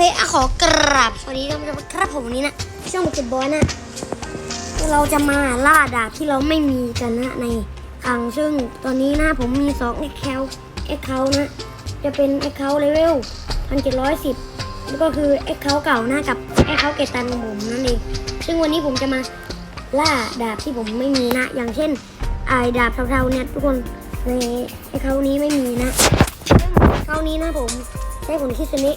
เคอะขอกราบสวัสดีท่านผู้ชมครับผมวันนี้นะช่องบุกเก็ตบอยนะเราจะมาล่าดาบที่เราไม่มีกันนะในคลังซึ่งตอนนี้นะผมมี2 a c c o u n t account นะ จะเป็น account level 1710แล้วก็คือ account เก่านะกับ account เกตันของผมนั่นเองซึ่งวันนี้ผมจะมาล่าดาบที่ผมไม่มีนะ อย่างเช่นไอดาบเทาๆเนี่ยทุกคนใน account นี้ไม่มีนะซึ่ง account นี้นะผมใช้ผลคิดสนิ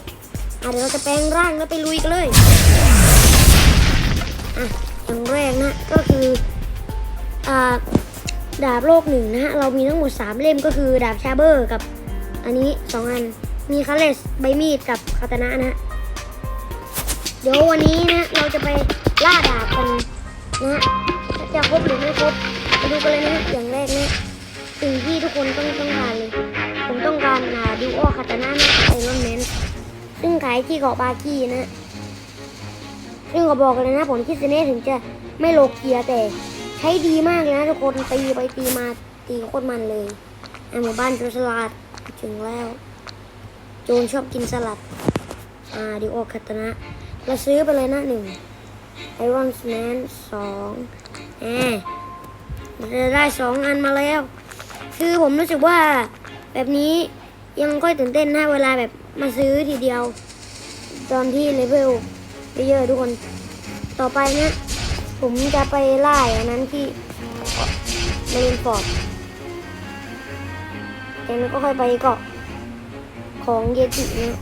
อะเดี๋ยวเราจะแปลงร่างแล้วไปลุยกันเลย อะอย่างแรกนะก็คืออ่าดาบโลกหนึ่งนะฮะ เรามีทั้งหมด 3 เล่มก็คือดาบชาเบอร์กับอันนี้ 2 อัน มีคาเลสใบมีดกับคาตานะนะ เดี๋ยววันนี้นะเราจะไปล่าดาบกันนะฮะจะครบหรือไม่ครบไปดูกันเลยนะฮะอย่างแรกนะสิ่งที่ทุกคนต้องต้องการเลย ผมต้องการดูโอคาตานะนะไอรอนแมน ซึ่งขายที่เกาะบากีนะซึ่งก็บอกกันเลยนะผลคิดเน่ถึงจะไม่โลเกียแต่ใช้ดีมากเลยนะทุกคนตีไปตีมาตีโคตรมันเลยอะหมู่บ้านโจรสลัดถึงแล้ว โจรชอบกินสลัด อ่าดิโอคัตนะเราซื้อไปเลยนะหนึ่งไอรอนแมนสองแอบเราจะได้สองอันมาแล้ว คือผมรู้สึกว่าแบบนี้ยังค่อยตื่นเต้นนะเวลาแบบ มาซื้อทีเดียว ตอนที่เลเวลเยอะทุกคน ต่อไปนะ ผมจะไปไล่อันนั้นที่มารินฟอร์ดจากนั้นก็ค่อยไปเกาะของเยตินะ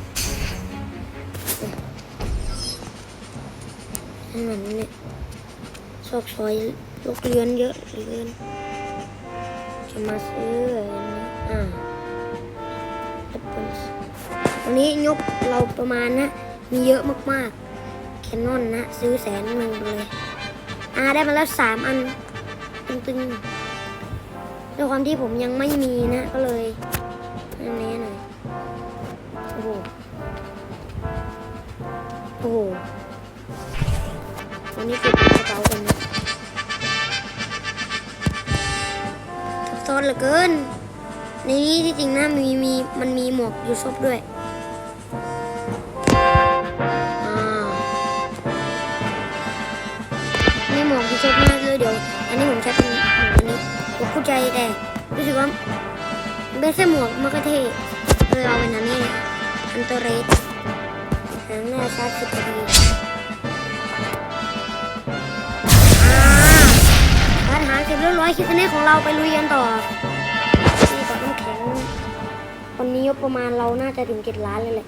นาดนี้เนี่ยซอกซอยลูกเรือนเยอะเหลือนจะมาซื้ออันนี้อ่า วันนี้ยกเราประมาณนะ มีเยอะมากๆแคนนอนนะ ซื้อแสนหนึ่งเลยอาได้มาแล้วสามอันตึงๆด้วยความที่ผมยังไม่มีนะ ก็เลยอันนี้หน่อยโอ้โหโอ้โหวันนี้เก็บกระเป๋ากันนะซับซ้อนเหลือเกินในนี้ที่จริงนะมีมีมันมีหมวกยูซบด้วย ใจแต่รู้สึกว่าไม่ใช่หมวกมันก็เท่เลยเอาเป็นอันนี้อันตร์เรสหางหน้าชาร์จสิบนาทีอ่าการหาเสร็จเรียบร้อยคลิปนี้ของเราไปลุยกันต่อนี่กับน้ำแข็งวันนี้ประมาณเราน่าจะถึงเจ็ดล้านเลยแหละ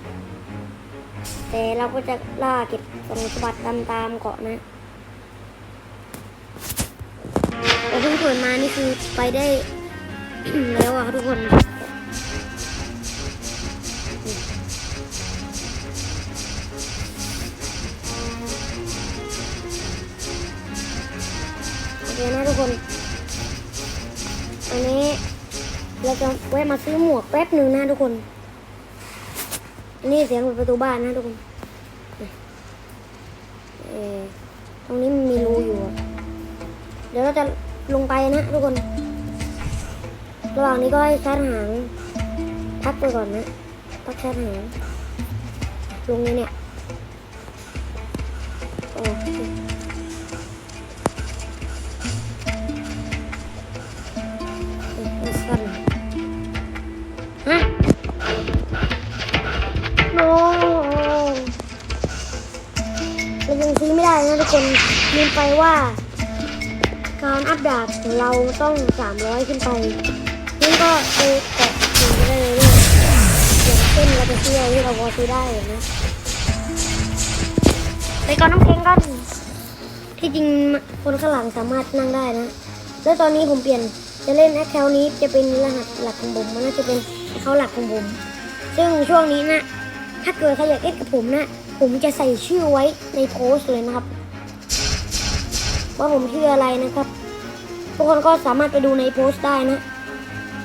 แต่เราก็จะล่าเก็บสมบัติตามๆเกาะนะ คือไปได้แล้วอะทุกคนโอเคนะทุกคน อันนี้เราจะแวะมาซื้อหมวกแป๊บหนึ่งนะทุกคน นี่เสียงเปิดประตูบ้านนะทุกคน เออตรงนี้มันมีรูอยู่ เดี๋ยวเราจะ ลงไปนะ ทุกคน ระหว่างนี้ก็ให้ชาร์จหางพักไปก่อนนะพักชาร์จหางลงนี้เนี่ยโอเคสั่นฮะโนเรายังซื้อไม่ได้นะทุกคนลืมไปว่า การอัปดาบของเราต้อง 300 ขึ้นไปซึ่งก็ไปแตะถึงไปได้เลยอย่างเช่นเราจะซื้อที่เราพอซื้อได้เลยนะไปก่อนน้ำแข็งกัน ที่จริงคนข้างหลังสามารถนั่งได้นะ แล้วตอนนี้ผมเปลี่ยนจะเล่นแอคเคาท์นี้จะเป็นรหัสหลักของผมมันน่าจะเป็นเคาหลักของผม ซึ่งช่วงนี้นะ ถ้าเกิดใครอยากเล่นกับผมนะ ผมจะใส่ชื่อไว้ในโพสต์เลยนะครับ ว่าผมชื่ออะไรนะครับ ทุกคนก็สามารถไปดูในโพสต์ได้นะ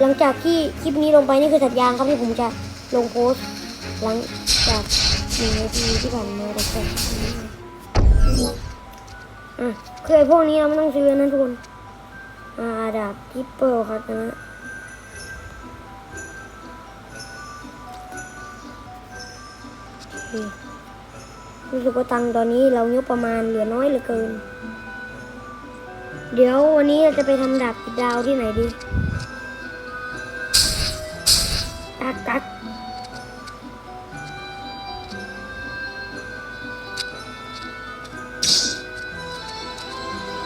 หลังจากที่คลิปนี้ลงไปนี่คือสัญญาณครับที่ผมจะลงโพสต์ หลังจากหนึ่งนาทีที่ผ่านมาแต่ก็อะคือไอพวกนี้เราไม่ต้องซื้อนะทุกคนอาดาบทิปเปิลครับนะรู้สึกว่าตังค์ตอนนี้เรางบประมาณเหลือน้อยเหลือเกิน เดี๋ยววันนี้เราจะไปทำดาบติดดาวที่ไหนดีตักตัก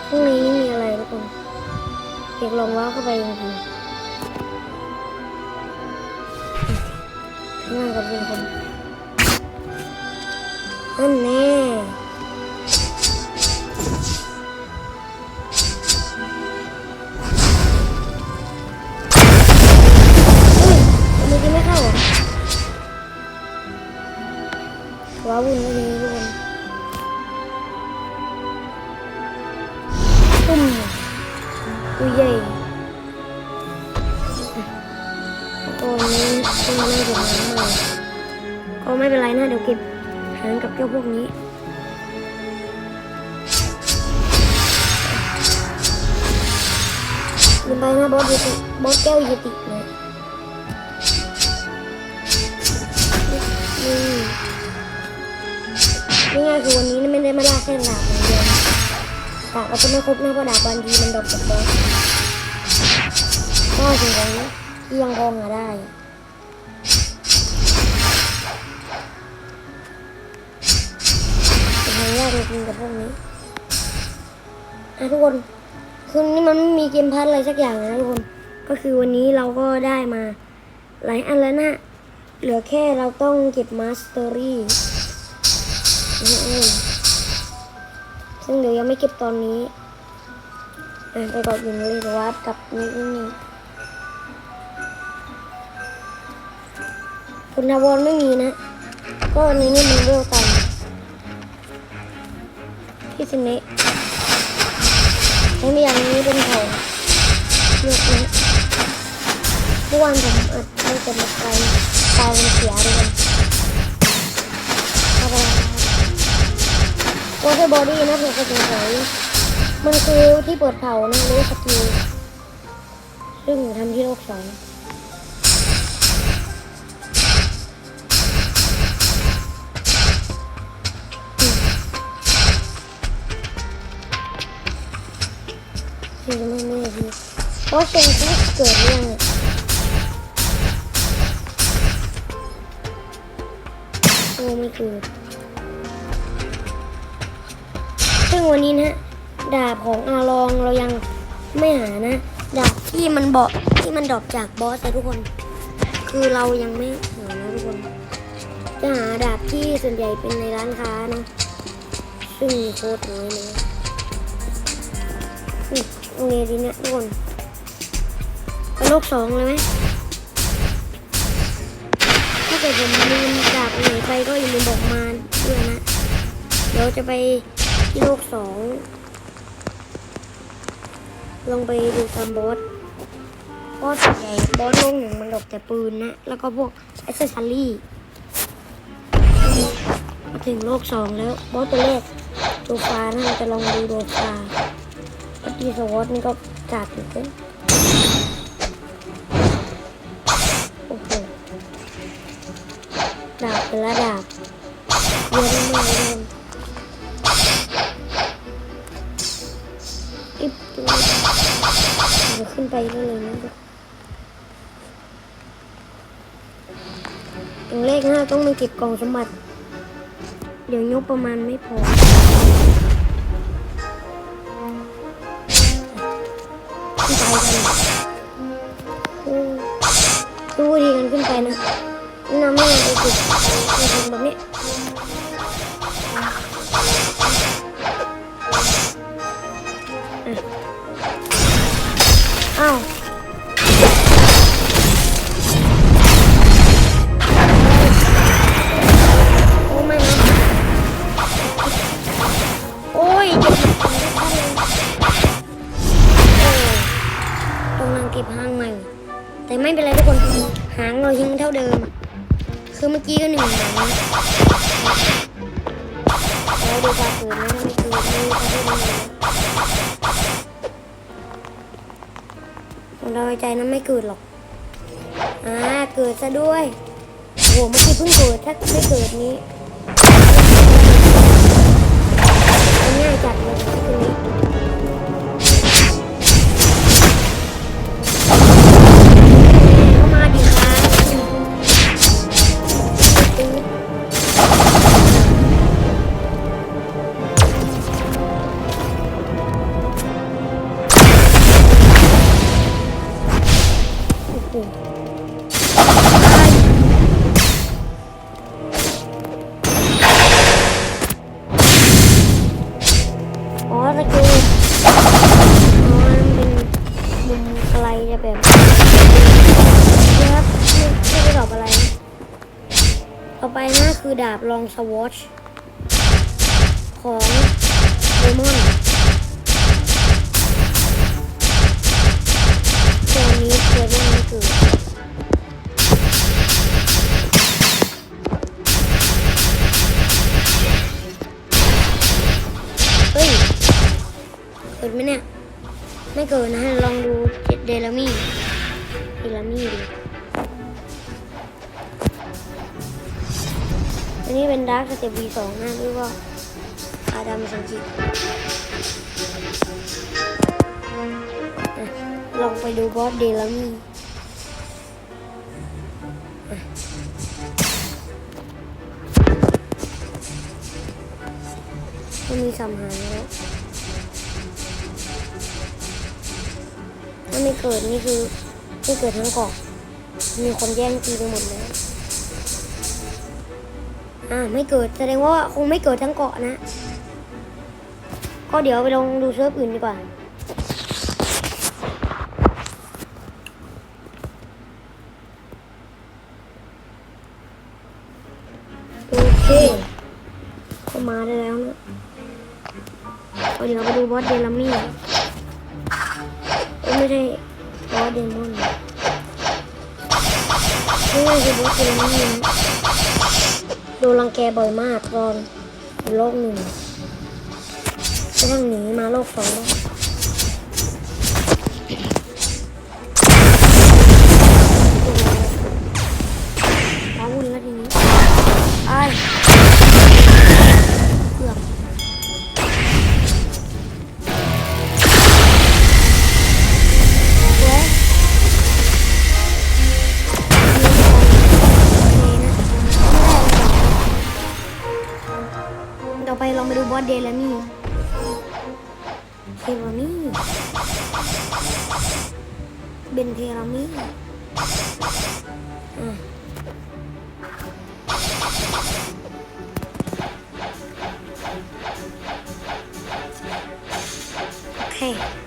ข้างนนี่มีอะไรทุกคนเอกลองว้าเข้าไปจริงๆข้างล่างก็เป็นคนนั่นแน่ พวกนี้ลืมไปนะบอสยูติบอสแก้วยูตินะนี่นี่ไงคือวันนี้ไม่ได้มาล่าแค่ดาบอย่างเดียวดาบเราจะไม่ครบนะเพราะดาบบางทีมันดรอปจากบอสก็ถึงของที่ยังพอหาได้ เป็นทางยากจริงกับพวกนี้อะทุกคนคือนี่มันไม่มีเกมพัทอะไรสักอย่างเลยนะทุกคน ก็คือวันนี้เราก็ได้มาหลายอันแล้วนะเหลือแค่เราต้องเก็บมาสเตอรี่ซึ่งเดี๋ยวยังไม่เก็บตอนนี้ไปกดยู่เลยแต่ว่ากับนี่นี่คุณทาวรไม่มีนะ ก็ในนี้มันเรียกกัน ที่สิเนะไม่มีอย่างนี้เป็นเขาเลือกนี้เมื่อวานผมอัดไม่เต็มใจตายมันเสียเลยกันอะไรวอเตอร์บอดี้นะเพื่อนก็สงสัยมันคือที่เปิดเผานะหรือสกิลซึ่งทำที่โลกสอง คือไม่ไม่ดีเพราะเซนเขาเกิดเรื่องโอ้ไม่เกิดซึ่งวันนี้นะดาบของอาลองเรายังไม่หานะ ดาบที่มันเบาะที่มันดรอปจากบอสนะทุกคน คือเรายังไม่หานะทุกคน จะหาดาบที่ส่วนใหญ่เป็นในร้านค้านะซึ่งโคตรน้อยเลย อืมโอเคดีเนี่ยทุกคนไปโลกสองเลยไหมถ้าเกิดผมลืมดาบไหนไปก็อย่าลืมบอกมาด้วยนะ เดี๋ยวจะไปที่โลกสองลองไปดูตามบอสบอสส่วนใหญ่บอสโลกหนึ่งมันดอกแต่ปืนนะ แล้วก็พวกอ c เซสซอรี่มาถึงโลกสองแล้วบอสตัวแรกโซฟานะเราจะลองดูโดฟา ปฏิสวอตนี่ก็กาดอยู่เต้นโอ้โหดาบเป็นละดาบเยอะมากเลยอิบตัวเดี๋ยวขึ้นไปได้เลยนะอย่างแรกนะต้องมาเก็บกล่องสมบัติ เดี๋ยวยกประมาณไม่พอ ดูดีกันขึ้นไปนะนะนำให้เราไปเก็บในทางแบบนี้เอ้าวโอ้ไม่นะโอ้ยเก็บของได้ทันเลยโอ้ต้องนั่งก็บหางใหม่ แต่ไม่เป็นไรทุกคนหางเรายังเท่าเดิม คือเมื่อกี้ก็หนึ่งหางแล้วดูปลาเกิดนะถ้าไม่เกิดนี่จะได้ยังไงของเราใจนั้นไม่เกิดหรอก อ่าเกิดซะด้วยโหเมื่อกี้เพิ่งเกิดถ้าไม่เกิดนี้ง่ายจัดาบลองสวอชของเดมอนตัวนี้เดมอนไม่เกิดเฮ้ย เกิดไหมเนี่ย ไม่เกิดนะลองดูเดลามี่เดลามี่ดิ อันนี้เป็นดาร์คสเตป V2 นะหรือว่าอาดัมสังกิตลองไปดูบอสเดลามีมันมีสามหางแล้วถ้าไม่เกิดนี่คือไม่เกิดทั้งกาะมีคนแย่งตีไปหมดแล้ว อ่าไม่เกิดแสดงว่าคงไม่เกิดทั้งเกาะนะ ก็เดี๋ยวไปลองดูเซิร์ฟอื่นดีกว่าโอเคเขามาได้แล้วนะก็เดี๋ยวไปดูบอสเดลามี่ไม่ใช่บอสเดมอนนี่ไม่ใช่บอสเดมอนนะ โดนรังแกบ่อยมากตอนโลกหนึ่งกระทั่งหนีมาโลกสองแล้ว ต่อไปลองไปดูบอสเดลามี่เทรามี่เบนเทรามี่โอเค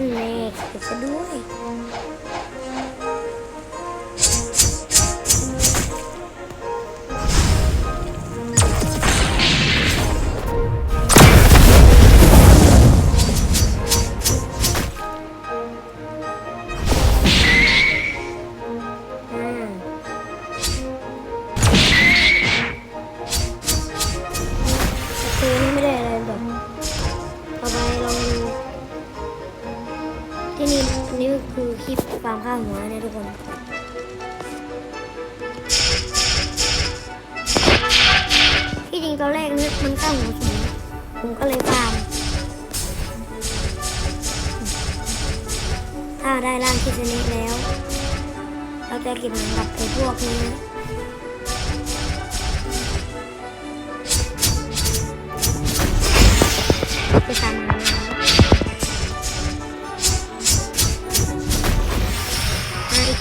อันแน่เก็บซะด้วย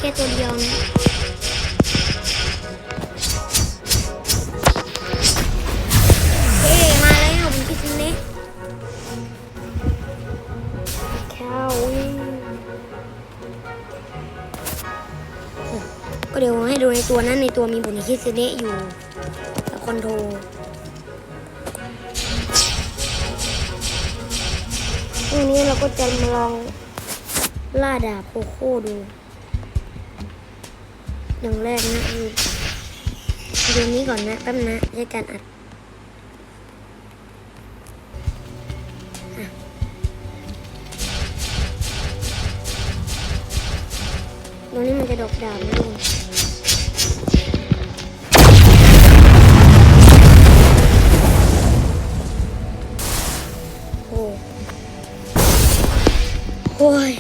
ค่ตัวเดียวนะเฮ้มาแล้วผมคิดถึงเน็กข้าววิ่งก็เดี๋ยวให้ดูในตัวนั้นในตัวมีบุญคิดเนะอยู่กับคอนโทรลวันนี้เราก็จะมาลองล่าดาบโคโค่ดู อย่างแรกนะดูดูนี้ก่อนนะแป๊บนะใช้การอัดตรงนี้มันจะดอกดาบนะลุงโอ้ย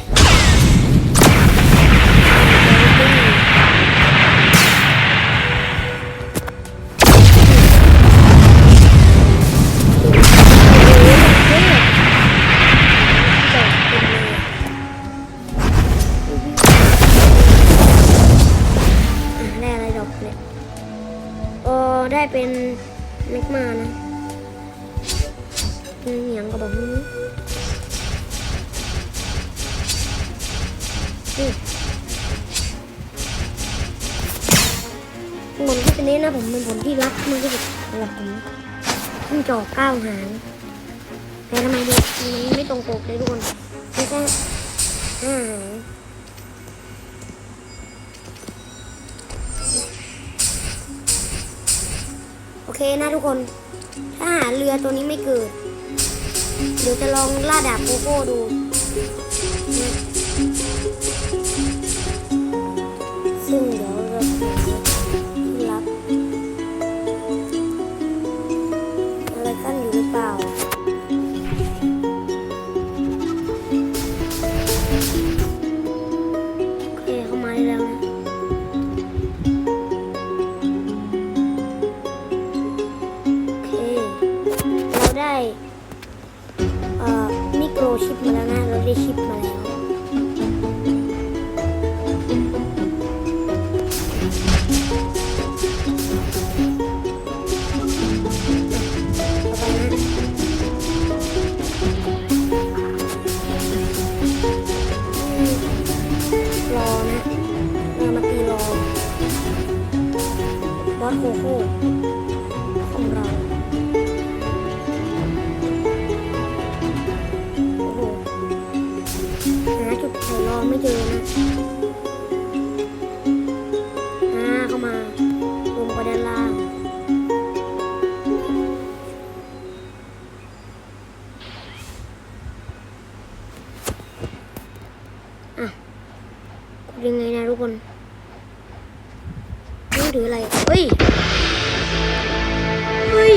นี้นะผมเป็นผลที่รักมากที่สุดสำหรับผมขึ้นจอกก้าวหางแต่ทำไมดูมันไม่ตรงปกเลยทุกคนไม่ใช่ห้าหางโอเคนะทุกคน ถ้าหาเรือตัวนี้ไม่เกิด เดี๋ยวจะลองล่าดาบโกโก้ดู ได้เอ่อมิโครชิปมาแล้วนะ เราได้ชิปมาแล้วตอไปนะอืมรอนะเรามาตีรอบอสโคโค่ ยังไงนะทุกคนต้องถืออะไร เฮ้ย เฮ้ย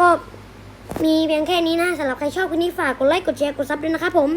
ก็มีเพียงแค่นี้นะสำหรับใครชอบคลิปนี้ฝากกดไลค์กดแชร์กดซับด้วยนะครับผม